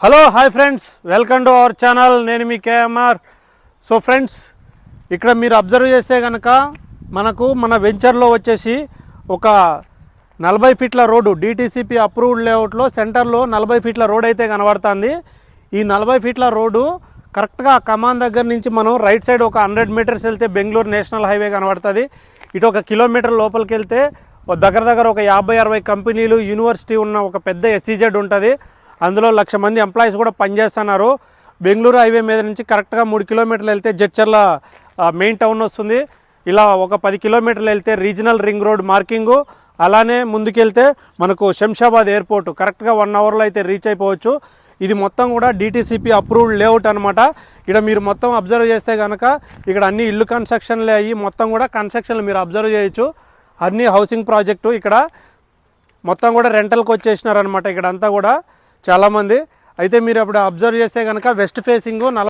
Hello hi friends welcome to our channel నేను మీ KMR so friends ఇక్కడ మీరు అబ్జర్వ్ చేస్తే కనుక మనకు మన వెంచర్లో వచ్చేసి ఒక నలభై ఫీట్ల రోడ్డు డిటీసీపీ అప్రూవ్డ్ లేఅవుట్లో సెంటర్లో నలభై ఫీట్ల రోడ్ అయితే కనబడుతుంది. ఈ నలభై ఫీట్ల రోడ్డు కరెక్ట్గా కమాన్ దగ్గర నుంచి మనం రైట్ సైడ్ ఒక హండ్రెడ్ మీటర్స్ వెళ్తే బెంగళూరు నేషనల్ హైవే కనబడుతుంది. ఇటు ఒక కిలోమీటర్ లోపలికి వెళ్తే దగ్గర దగ్గర ఒక యాభై అరవై కంపెనీలు యూనివర్సిటీ ఉన్న ఒక పెద్ద ఎస్సీజెడ్ ఉంటుంది. అందులో లక్ష మంది ఎంప్లాయీస్ కూడా పనిచేస్తున్నారు. బెంగళూరు హైవే మీద నుంచి కరెక్ట్గా మూడు కిలోమీటర్లు వెళ్తే జడ్చర్ల మెయిన్ టౌన్ వస్తుంది. ఇలా ఒక పది కిలోమీటర్లు వెళ్తే రీజనల్ రింగ్ రోడ్ మార్కింగు అలానే ముందుకెళ్తే మనకు శంషాబాద్ ఎయిర్పోర్ట్. కరెక్ట్గా వన్ అవర్లో అయితే రీచ్ అయిపోవచ్చు. ఇది మొత్తం కూడా డిటీసీపీ అప్రూవ్డ్ లేఅవుట్ అనమాట ఇక్కడ మీరు మొత్తం అబ్జర్వ్ చేస్తే కనుక ఇక్కడ అన్ని ఇల్లు కన్స్ట్రక్షన్లే అయ్యి మొత్తం కూడా కన్స్ట్రక్షన్లు మీరు అబ్జర్వ్ చేయొచ్చు. అన్ని హౌసింగ్ ప్రాజెక్టు ఇక్కడ మొత్తం కూడా రెంటల్కి వచ్చేసినారనమాట ఇక్కడ అంతా కూడా. చాలామంది అయితే మీరు అప్పుడు అబ్జర్వ్ చేస్తే కనుక వెస్ట్ ఫేసింగ్ నల